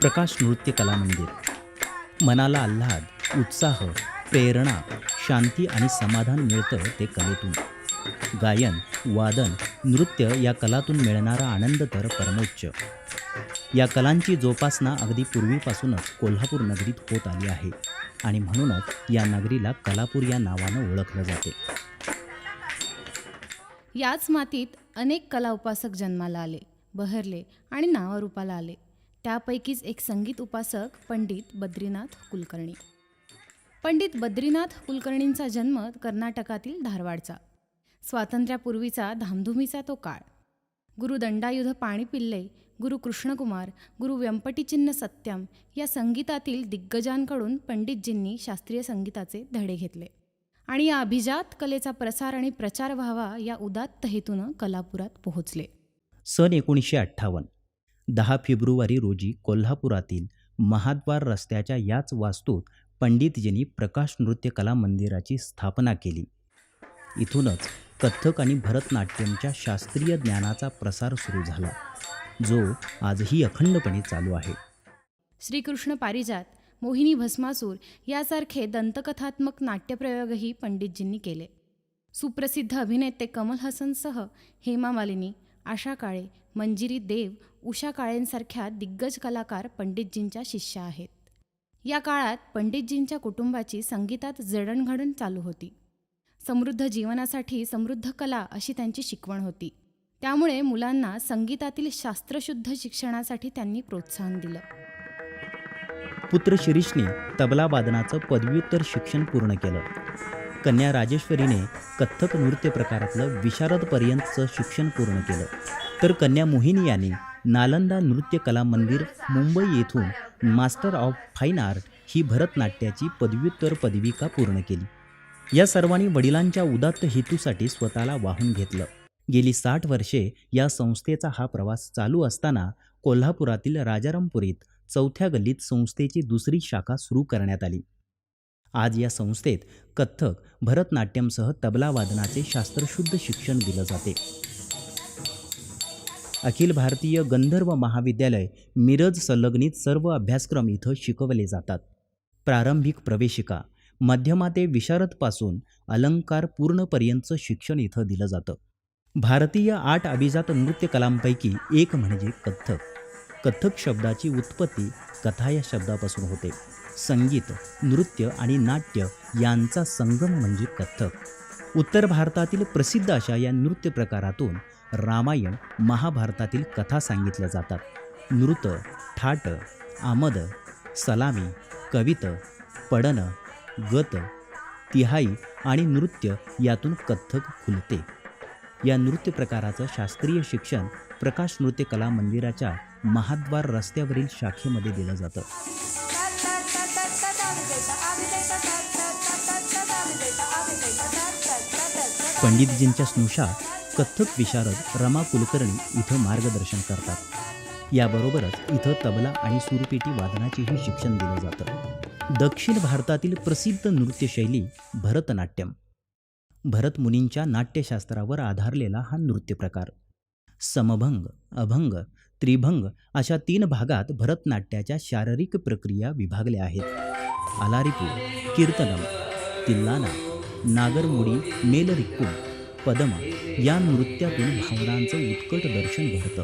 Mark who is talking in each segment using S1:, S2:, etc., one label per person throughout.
S1: प्रकाश नृत्य कला मंदिर. मनाला आल्हाद उत्साह प्रेरणा शांती आणि समाधान मिळतं ते कलेतून. गायन वादन नृत्य या कलातून मिळणारा आनंद तर परमोच्च. या कलांची जोपासना अगदी पूर्वीपासूनच कोल्हापूर नगरीत होत आली आहे आणि म्हणूनच या नगरीला कलापूर या नावानं ओळखलं जाते.
S2: याच मातीत अनेक कला उपासक जन्माला आले बहरले आणि नावारूपाला आले. त्यापैकीच एक संगीत उपासक पंडित बद्रीनाथ कुलकर्णी. पंडित बद्रीनाथ कुलकर्णींचा जन्म कर्नाटकातील धारवाडचा. स्वातंत्र्यापूर्वीचा धामधुमीचा तो काळ. गुरु दंडायुध पाणी पिल्ले गुरु कृष्णकुमार गुरु व्यंपटीचिन्ह सत्यम या संगीतातील दिग्गजांकडून पंडितजींनी शास्त्रीय संगीताचे धडे घेतले. आणि या अभिजात कलेचा प्रसार आणि प्रचार व्हावा या उदात्त हेतूनं कलापुरात पोहोचले.
S1: सन एकोणीसशे अठ्ठावन्न. दहा फेब्रुवारी रोजी कोल्हापुरातील महाद्वार रस्त्याच्या याच वास्तूत पंडितजींनी प्रकाश नृत्यकला मंदिराची स्थापना केली. इथूनच कथ्थक आणि भरतनाट्यमच्या शास्त्रीय ज्ञानाचा प्रसार सुरू झाला जो आजही अखंडपणे चालू आहे.
S2: श्रीकृष्ण पारिजात मोहिनी भस्मासूर यासारखे दंतकथात्मक नाट्यप्रयोगही पंडितजींनी केले. सुप्रसिद्ध अभिनेते कमल हसनसह हेमा मालिनी आशा काळे मंजिरी देव उषा काळेंसारख्या दिग्गज कलाकार पंडितजींच्या शिष्या आहेत. या काळात पंडितजींच्या कुटुंबाची संगीतात जडणघडण चालू होती. समृद्ध जीवनासाठी समृद्ध कला अशी त्यांची शिकवण होती. त्यामुळे मुलांना संगीतातील शास्त्रशुद्ध शिक्षणासाठी त्यांनी प्रोत्साहन दिलं.
S1: पुत्र शिरीषने तबला वादनाचं पदव्युत्तर शिक्षण पूर्ण केलं. कन्या राजेश्वरीने कथ्थक नृत्य प्रकारातलं विशारदपर्यंतचं शिक्षण पूर्ण केलं. तर कन्या मोहिनी यांनी नालंदा नृत्य कला मंदिर मुंबई येथून मास्टर ऑफ फाईन आर्ट ही भरतनाट्याची पदव्युत्तर पदविका पूर्ण केली. या सर्वांनी वडिलांच्या उदात्त हेतूसाठी स्वतःला वाहून घेतलं. गेली साठ वर्षे या संस्थेचा हा प्रवास चालू असताना कोल्हापुरातील राजारामपुरीत चौथ्या गल्लीत संस्थेची दुसरी शाखा सुरू करण्यात आली. आज या संस्थेत कथ्थक भरतनाट्यमसह तबला वादनाचे शास्त्रशुद्ध शिक्षण दिलं जाते. अखिल भारतीय गंधर्व महाविद्यालय मिरज संलग्नित सर्व अभ्यासक्रम इथं शिकवले जातात. प्रारंभिक प्रवेशिका मध्यमा ते विशारदपासून अलंकार पूर्णपर्यंतचं शिक्षण इथं दिलं जातं. भारतीय आठ अभिजात नृत्यकलांपैकी एक म्हणजे कथ्थक. कथ्थक शब्दाची उत्पत्ती कथा या शब्दापासून होते. संगीत नृत्य आणि नाट्य यांचा संगम म्हणजे कथ्थक. उत्तर भारतातील प्रसिद्ध अशा या नृत्य प्रकारातून रामायण महाभारतातील कथा सांगितल्या जातात. नृत ठाट आमद सलामी कवित पडन गत तिहाई आणि नृत्य यातून कथ्थक खुलते. या नृत्य प्रकाराचं शास्त्रीय शिक्षण प्रकाश नृत्यकला मंदिराच्या महाद्वार रस्त्यावरील शाखेमध्ये दिलं जातं. पंडितजींच्या स्नुषा कथ्थक विशारद रमा कुलकर्णी इथं मार्गदर्शन करतात. याबरोबरच इथं तबला आणि सुरपेटी वादनाचेही शिक्षण दिलं जातं. दक्षिण भारतातील प्रसिद्ध नृत्यशैली भरतनाट्यम. भरत मुनींच्या नाट्यशास्त्रावर आधारलेला हा नृत्य प्रकार समभंग अभंग त्रिभंग अशा तीन भागात भरतनाट्याच्या शारीरिक प्रक्रिया विभागल्या आहेत. आलारीपूर कीर्तनम तिल्लाना नागरमुडी मेलरिक्कू पदमा या नृत्यातून भावनांचं उत्कट दर्शन घडतं.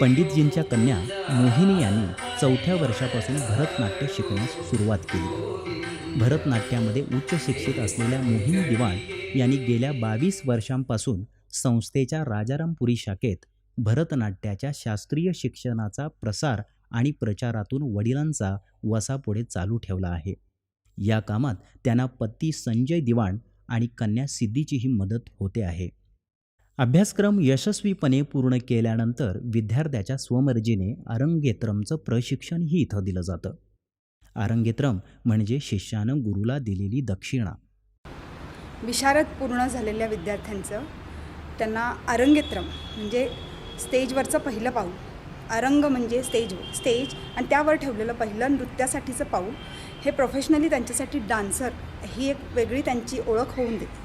S1: पंडितजींच्या कन्या मोहिनी यांनी चौथ्या वर्षापासून भरतनाट्य शिकण्यास सुरुवात केली. भरतनाट्यामध्ये उच्च शिक्षित असलेल्या मोहिनी दिवाण यांनी गेल्या बावीस वर्षांपासून संस्थेच्या राजारामपुरी शाखेत भरतनाट्याच्या शास्त्रीय शिक्षणाचा प्रसार आणि प्रचारातून वडिलांचा वसा पुढे चालू ठेवला आहे. या कामात त्यांना पती संजय दिवाण आणि कन्या सिद्धीचीही मदत होते आहे. अभ्यासक्रम यशस्वीपणे पूर्ण केल्यानंतर विद्यार्थ्याच्या स्वमर्जीने अरंगेत्रमचं प्रशिक्षणही इथं दिलं जातं. अरंगेत्रम म्हणजे शिष्यानं गुरुला दिलेली दक्षिणा.
S3: विशारद पूर्ण झालेल्या विद्यार्थ्यांचं त्यांना अरंगेत्रम म्हणजे स्टेजवरचं पहिलं पाऊल. अरंग म्हणजे स्टेज स्टेज आणि त्यावर ठेवलेलं पहिलं नृत्यासाठीचं पाऊल हे प्रोफेशनली त्यांच्यासाठी डान्सर ही एक वेगळी त्यांची ओळख होऊन देते.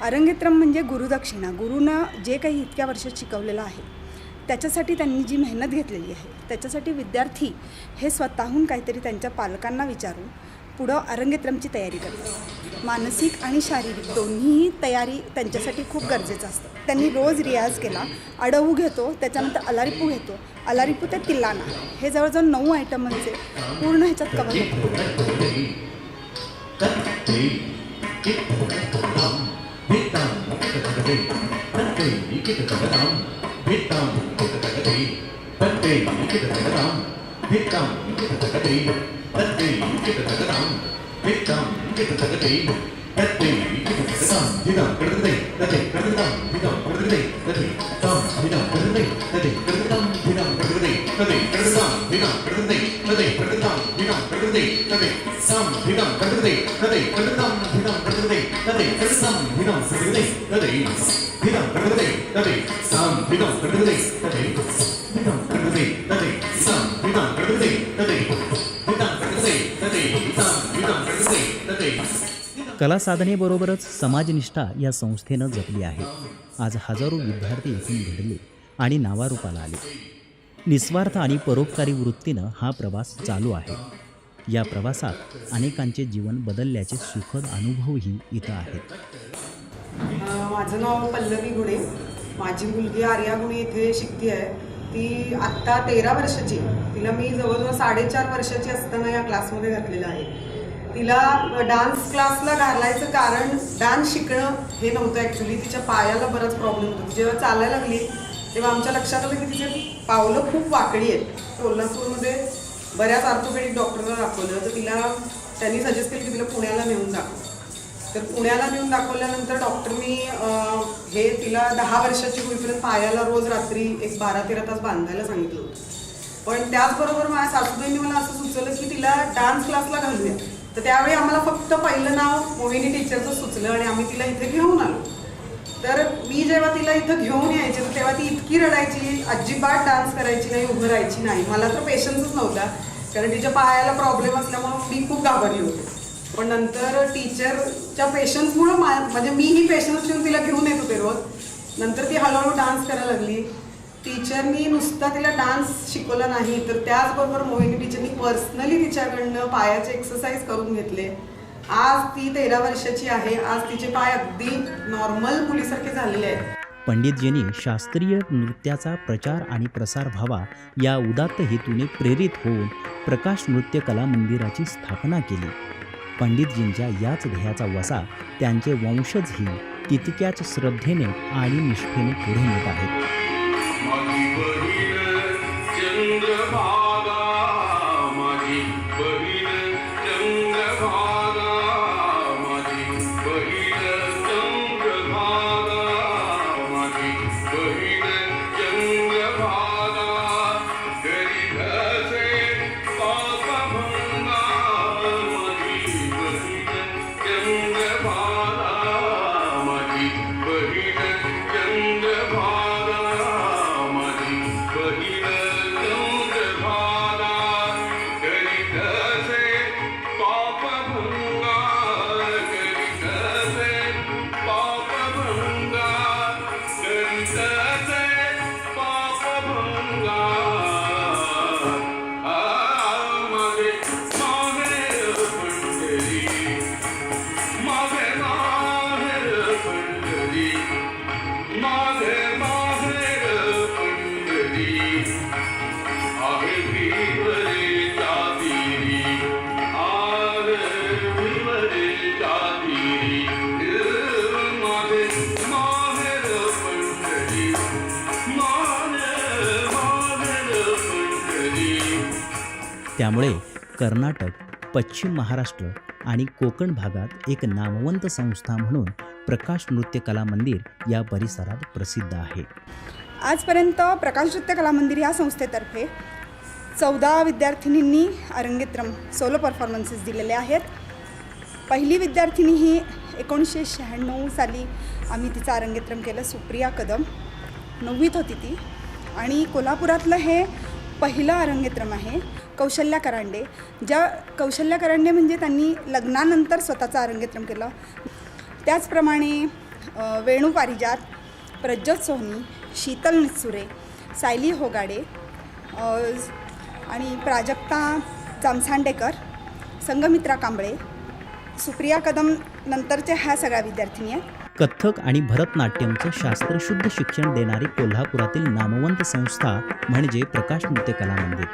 S3: अरंगेत्रम म्हणजे गुरुदक्षिणा. गुरुनं जे काही इतक्या वर्षात शिकवलेलं आहे त्याच्यासाठी त्यांनी जी मेहनत घेतलेली आहे त्याच्यासाठी विद्यार्थी हे स्वतःहून काहीतरी त्यांच्या पालकांना विचारून पुढं अरंगेत्रमची तयारी करतात. मानसिक आणि शारीरिक दोन्हीही तयारी त्यांच्यासाठी खूप गरजेचं असतं त्यांनी रोज रियाज केला अडवू घेतो त्याच्यानंतर अलारिपू घेतो अलारिपू ते तिल्लाना हे जवळजवळ नऊ आयटम म्हणजे पूर्ण ह्याच्यात कवर
S4: होतो பித்தம் கிட்டத்தக்க தெய்வம் தத்தை கிட்டத்தக்க தாம் இதம் கிடந்ததை தத்தை கிடந்தாம் இதம் கிடந்ததை தத்தை தாம் இதம் கிடந்ததை தத்தை கிடந்தாம் இதம் கிடந்ததை தத்தை கிடந்தாம் இதம் கிடந்ததை தத்தை கிடந்தாம் இதம் கிடந்ததை தத்தை சாம் இதம் கிடந்ததை தத்தை கிடந்தாம் இதம் கிடந்ததை தத்தை கிடந்தாம் இதம் கிடந்ததை தத்தை இதம் கிடந்ததை தத்தை சாம் இதம் கிடந்ததை தத்தை
S1: कला साधनेबरोबरच समाजनिष्ठा या संस्थेनं जपली आहे. आज हजारो विद्यार्थी इथून घडले आणि नावारूपाला आले. निस्वार्थ आणि परोपकारी वृत्तीनं हा प्रवास चालू आहे. या प्रवासात अनेकांचे जीवन बदलल्याचे सुखद अनुभवही इथं आहेत.
S5: माझं नाव पल्लवी गुडे माझी मुलगी आर्या गुणे इथे शिकती आहे ती आत्ता तेरा वर्षाची. तिला मी जवळजवळ साडेचार वर्षाची असताना या क्लासमध्ये घातलेलं आहे. तिला डान्स क्लासला घालायचं कारण डान्स शिकणं हे नव्हतं ॲक्च्युली तिच्या पायाला बराच प्रॉब्लेम होतो. जेव्हा चालायला लागली तेव्हा आमच्या लक्षात आलं की तिचे पावलं खूप वाकडी आहेत. कोल्हापूरमध्ये बऱ्याच ऑर्थोपेडिक डॉक्टरला दाखवलं. तर तिला त्यांनी सजेस्ट केलं की तिला पुण्याला नेऊन दाखव. तर पुण्याला नेऊन दाखवल्यानंतर डॉक्टरनी हे तिला दहा वर्षाची होईपर्यंत पायाला रोज रात्री एक बारा तेरा तास बांधायला सांगितलं होतं. पण त्याचबरोबर माझ्या सासूबाईंनी मला असं सुचवलं की तिला डान्स क्लासला घालूया तर त्यावेळी आम्हाला फक्त पहिलं नाव मोहिनी टीचरचं सुचलं आणि आम्ही तिला इथे घेऊन आलो. तर मी जेव्हा तिला इथं घेऊन यायचे तर तेव्हा ती इतकी रडायची अजिबात डान्स करायची नाही उभं राहायची नाही. मला तर पेशन्सच नव्हता. कारण तिच्या पायाला प्रॉब्लेम असल्यामुळं मी खूप घाबरली होते. पण नंतर टीचरच्या पेशन्समुळं मा म्हणजे मीही पेशन्स ठेवून तिला घेऊन येत होते रोज. नंतर ती हळूहळू डान्स करायला लागली. टीचरनी नुसता तिला डान्स शिकवला नाही तर त्याचबरोबर मोहिनी टीचरनी पर्सनली तिच्याकडनं पायाचे एक्सरसाइज करून घेतले. आज ती तेरा वर्षाची आहे आज तिचे पाय अगदी नॉर्मल मुलीसारखे झालेले आहेत.
S1: पंडितजींनी शास्त्रीय नृत्याचा प्रचार आणि प्रसार व्हावा या उदात्त हेतूने प्रेरित होऊन प्रकाश नृत्य कला मंदिराची स्थापना केली. पंडितजींच्या याच ध्येयाचा वसा त्यांचे वंशजही तितक्याच श्रद्धेने आणि निष्ठेने पुढे नेत आहेत.
S6: माझी
S1: त्यामुळे कर्नाटक पश्चिम महाराष्ट्र आणि कोकण भागात एक नामवंत संस्था म्हणून प्रकाश नृत्य कला मंदिर या परिसरात प्रसिद्ध आहे.
S3: आजपर्यंत प्रकाश नृत्य कला मंदिर या संस्थेतर्फे चौदा विद्यार्थिनींनी अरंगेत्रम सोलो परफॉर्मन्सेस दिलेले आहेत. पहिली विद्यार्थिनी ही एकोणीसशे शहाण्णव साली आम्ही तिचं अरंगेत्रम केलं सुप्रिया कदम. नववीत होती ती. आणि कोल्हापुरातलं हे पहिलं अरंगेत्रम आहे कौशल्या करांडे. ज्या कौशल्या करांडे म्हणजे त्यांनी लग्नानंतर स्वतःचा अरंगेत्रम केलं. त्याचप्रमाणे वेणू पारिजात प्रज्योत सोहनी शीतल निसुरे सायली होगाडे आणि प्राजक्ता जामसांडेकर संगमित्रा कांबळे सुप्रिया कदम नंतरच्या ह्या सगळ्या विद्यार्थिनी आहेत.
S1: कथ्थक आणि भरतनाट्यमचं शास्त्रशुद्ध शिक्षण देणारी कोल्हापुरातील नामवंत संस्था म्हणजे प्रकाश नृत्य कला मंदिर.